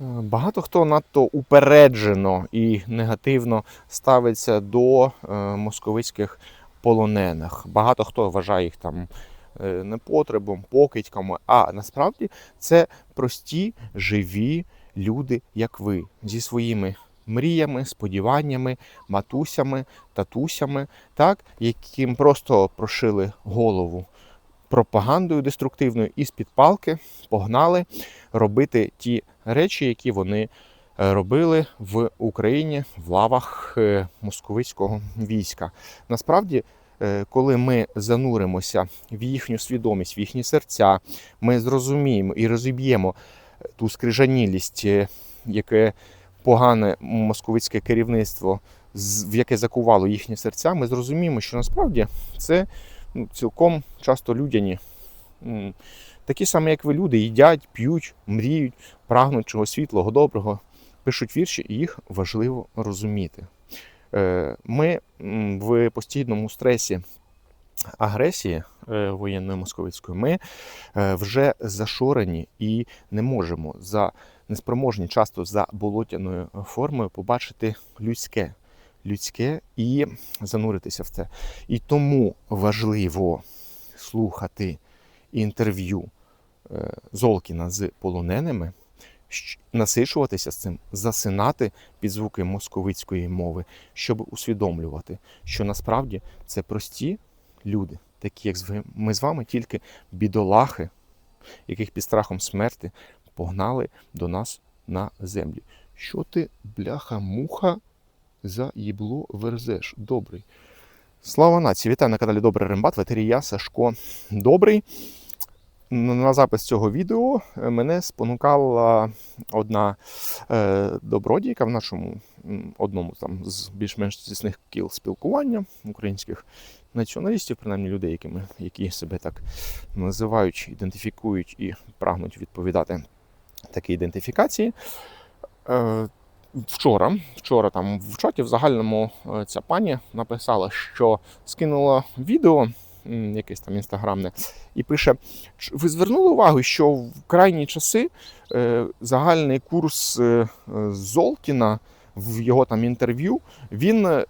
Багато хто надто упереджено і негативно ставиться до е, московицьких полонених. Багато хто вважає їх там е, непотребом, покидьками. А насправді це прості, живі люди, як ви, зі своїми мріями, сподіваннями, матусями, татусями, так, яким просто прошили голову пропагандою деструктивною і з-під палки погнали робити ті речі, які вони е, робили в Україні в лавах е, московицького війська. Насправді, е, коли ми зануримося в їхню свідомість, в їхні серця, ми зрозуміємо і розіб'ємо ту скрижанілість, яке погане московицьке керівництво, в яке закувало їхні серця, ми зрозуміємо, що насправді це ну, цілком часто людяні. Такі самі, як ви люди, їдять, п'ють, мріють, прагнуть чогось світлого, доброго, пишуть вірші, і їх важливо розуміти. Е, Ми в постійному стресі агресії е, воєнної московицької, ми е, вже зашорені і не можемо за неспроможні часто за болотяною формою побачити людське, людське і зануритися в це. І тому важливо слухати інтерв'ю е, Золкіна з полоненими, насичуватися з цим, засинати під звуки московицької мови, щоб усвідомлювати, що насправді це прості люди, такі як ми з вами, тільки бідолахи, яких під страхом смерти погнали до нас на землі. Що ти, бляха-муха, за їбло верзеш? Добрий. Слава нації! Вітаю на каналі Добрий Рембат. В етері я Сашко Добрий. На запис цього відео е, мене спонукала одна е, добродійка в нашому одному там з більш-менш тісних кіл спілкування українських націоналістів, принаймні людей, якими, які себе так називають, ідентифікують і прагнуть відповідати такій ідентифікації. Е, Вчора, вчора там в чаті в загальному ця пані написала, що скинула відео, якесь там інстаграмне, і пише: ви звернули увагу, що в крайні часи е, загальний курс е, Золкіна в його там інтерв'ю він е,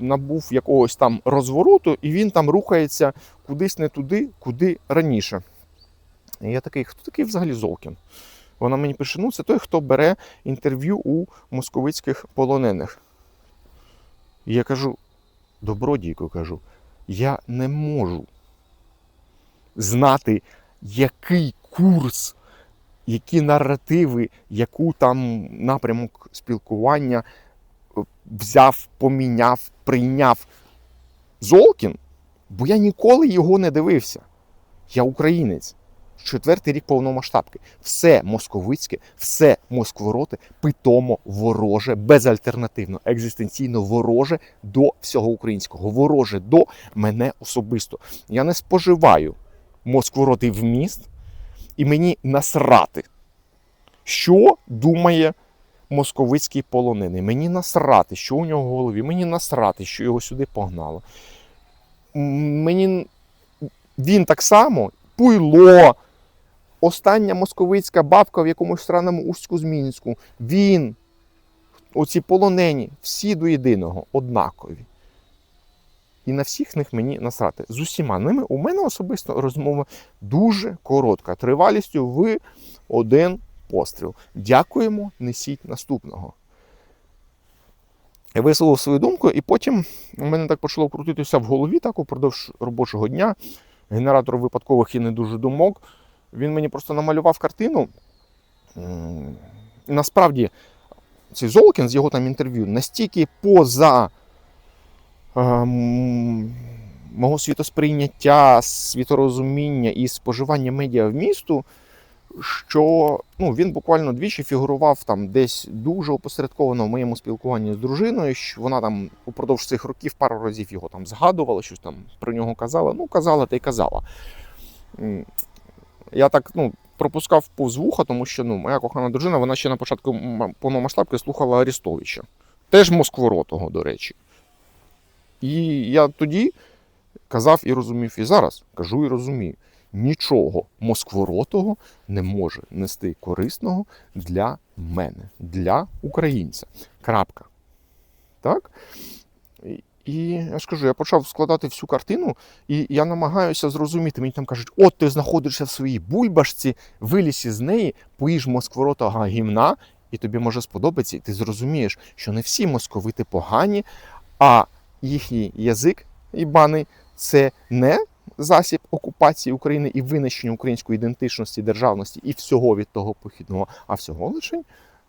набув якогось там розвороту, і він там рухається кудись не туди, куди раніше. І я такий, хто такий взагалі Золкін? Вона мені пише: ну, це той, хто бере інтерв'ю у московицьких полонених. І я кажу, добродійко кажу, я не можу знати, який курс, які наративи, яку там напрямок спілкування е, взяв, поміняв, прийняв Золкін, бо я ніколи його не дивився. Я українець. Четвертий рік повномасштабки. Все московицьке, все москвороти, питомо вороже, безальтернативно, екзистенційно вороже до всього українського, вороже до мене особисто. Я не споживаю москвороти в міст, і мені насрати, що думає московицький полонений. Мені насрати, що у нього в голові, мені насрати, що його сюди погнало. Мені він так само пуйло. Остання московицька бабка в якомусь странному Устську Змінську. Він, оці полонені, всі до єдиного, однакові. І на всіх них мені насрати. З усіма ними у мене особисто розмова дуже коротка, тривалістю в один постріл. Дякуємо, несіть наступного. Я висловив свою думку, і потім у мене так почало крутитися в голові так упродовж робочого дня. Генератор випадкових і не дуже думок. Він мені просто намалював картину. Насправді, цей Золкін з його там інтерв'ю настільки поза ем, мого світосприйняття, світорозуміння і споживання медіа в місту, що ну, він буквально двічі фігурував там десь дуже опосередковано в моєму спілкуванні з дружиною. Що вона там упродовж цих років пару разів його там згадувала, щось там про нього казала. Ну, казала та й казала. Я так ну, пропускав повз вуха, тому що ну, моя кохана дружина, вона ще на початку повномасштабки слухала Арістовича. Теж Москворотого, до речі. І я тоді казав і розумів, і зараз кажу і розумію. Нічого москворотого не може нести корисного для мене, для українця. Крапка. Так? І- я ж кажу, я почав складати всю картину, і я намагаюся зрозуміти. Мені там кажуть, от ти знаходишся в своїй бульбашці, вилізь із неї, поїж москворотого гімна, і тобі може сподобатися, і ти зрозумієш, що не всі московити погані, а їхній язик ібаний це не засіб окупації України і винищення української ідентичності, державності і всього від того похідного, а всього лише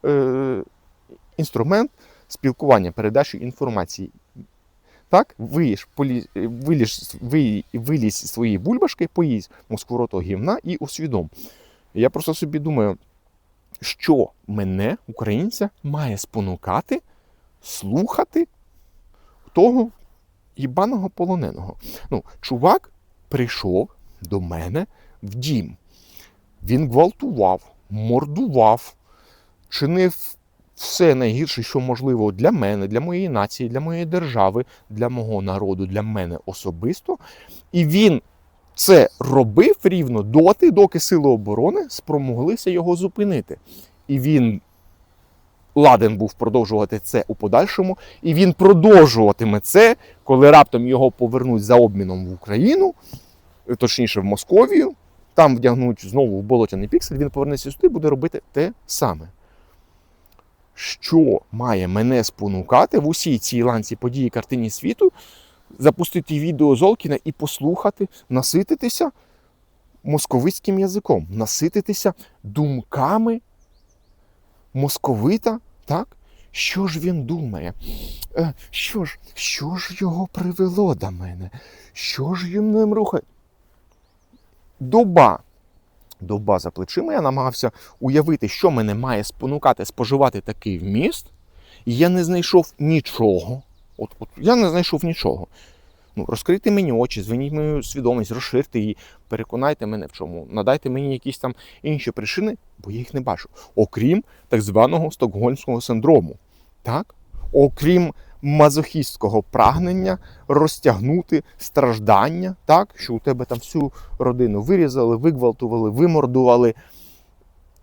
е, інструмент спілкування, передачі інформації. Так, полі, виліз, ви, вилізь з своєї бульбашки, поїсть москворотого гівна і усвідом. Я просто собі думаю, що мене, українця, має спонукати слухати того їбаного полоненого. Ну, чувак прийшов до мене в дім. Він гвалтував, мордував, чинив все найгірше, що можливо для мене, для моєї нації, для моєї держави, для мого народу, для мене особисто. І він це робив рівно доти, доки сили оборони спромоглися його зупинити. І він ладен був продовжувати це у подальшому, і він продовжуватиме це, коли раптом його повернуть за обміном в Україну, точніше в Московію. Там вдягнуть знову в болотяний піксель, він повернеться сюди і буде робити те саме. Що має мене спонукати в усій цій ланці події картині світу, запустити відео Золкіна і послухати, насититися московицьким язиком, насититися думками московита, так? Що ж він думає? Е, Що ж, що ж його привело до мене? Що ж їм ним рухає? Доба. Доба за плечима. Я намагався уявити, що мене має спонукати споживати такий вміст, і я не знайшов нічого. От, от я не знайшов нічого. Ну, розкрийте мені очі, звиніть мою свідомість, розширте її, переконайте мене в чому, надайте мені якісь там інші причини, бо я їх не бачу. Окрім так званого стокгольмського синдрому. Так? Окрім мазохістського прагнення розтягнути страждання, так? що у тебе там всю родину вирізали, вигвалтували, вимордували.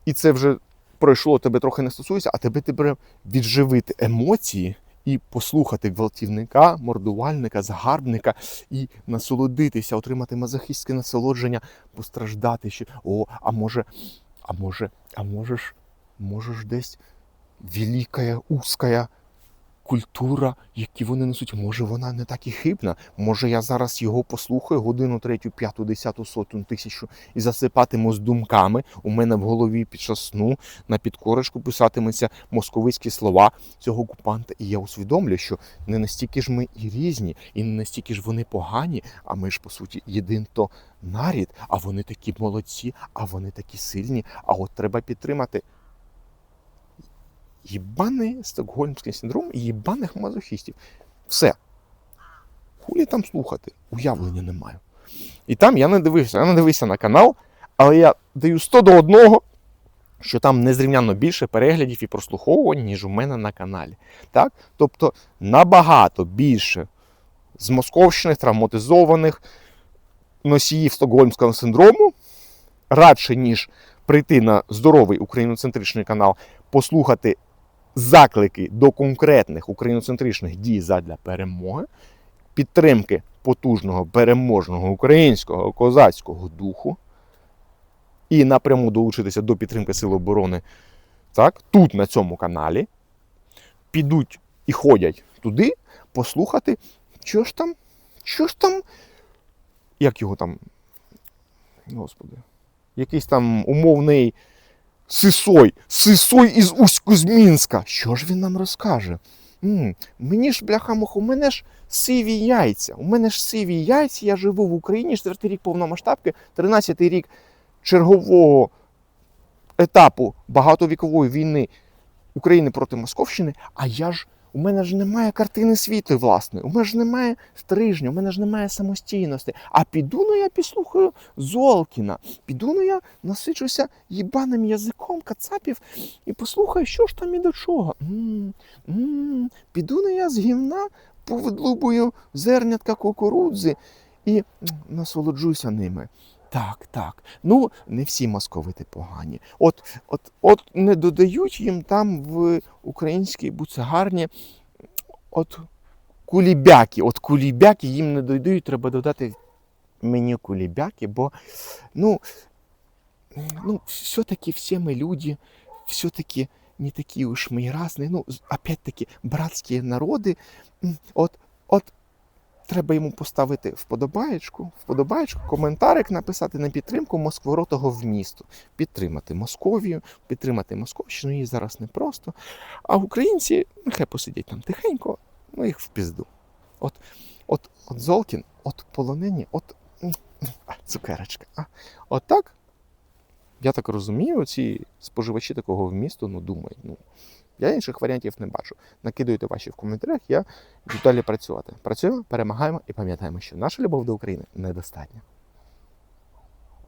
І це вже пройшло, тебе трохи не стосується, а тебе треба відживити емоції і послухати гвалтівника, мордувальника, загарбника і насолодитися, отримати мазохістське насолодження, постраждати ще. О, а може, а може, а можеш, можеш десь велика, узка культура, які вони несуть, може вона не так і хибна. Може я зараз його послухаю годину, третю, п'яту, десяту, соту, тисячу і засипатиму з думками. У мене в голові під час сну на підкорочку писатиметься московицькі слова цього окупанта. І я усвідомлю, що не настільки ж ми і різні, і не настільки ж вони погані, а ми ж по суті єдин то нарід, а вони такі молодці, а вони такі сильні. А от треба підтримати. Єбаний стокгольмський синдром і єбаних мазохістів. Все. Хулі там слухати? Уявлення не маю. І там я не дивився, я не дивився на канал, але я даю 100 до одного, що там незрівнянно більше переглядів і прослуховувань, ніж у мене на каналі. Так? Тобто набагато більше з московщини травматизованих носіїв стокгольмського синдрому, радше, ніж прийти на здоровий україноцентричний канал, послухати заклики до конкретних україноцентричних дій задля перемоги, підтримки потужного переможного українського козацького духу і напряму долучитися до підтримки Сил оборони так, тут, на цьому каналі, підуть і ходять туди послухати, що ж там, що ж там, як його там, господи, якийсь там умовний Сисой, Сисой із Усть-Кузьмінська. Що ж він нам розкаже? м мені ж, бляха-муха, у мене ж сиві яйця. У мене ж сиві яйця, я живу в Україні, четвертий рік повномасштабки, 13-й рік чергового етапу багатовікової війни України проти Московщини, а я ж. У мене ж немає картини світу власної, у мене ж немає стрижня, у мене ж немає самостійності. А піду ну я послухаю Золкіна, піду ну я насичуся їбаним язиком кацапів і послухаю, що ж там і до чого. М-м, м-м, піду ну я з гівна повидлубую зернятка кукурудзи і м, насолоджуся ними. Так, так. Ну, не всі московити погані. От, от, от не додають їм там в українській буцегарні от кулібяки. От кулібяки їм не додають, треба додати в меню кулібяки, бо ну, ну все-таки всі ми люди, все-таки не такі уж ми разні. Ну, опять-таки, братські народи. От, от треба йому поставити вподобаєчку, вподобаєчку, коментарик написати на підтримку Москворотого в місто. Підтримати Московію, підтримати Московщину, її зараз непросто. А українці нехай посидять там тихенько, ну їх в пізду. От, от, от Золкін, от полонені, от а, цукерочка. А, от так, я так розумію, ці споживачі такого вмісту, ну думають, ну. Я інших варіантів не бачу. Накидуйте ваші в коментарях, я далі працювати. Працюємо, перемагаємо і пам'ятаємо, що наша любов до України недостатня.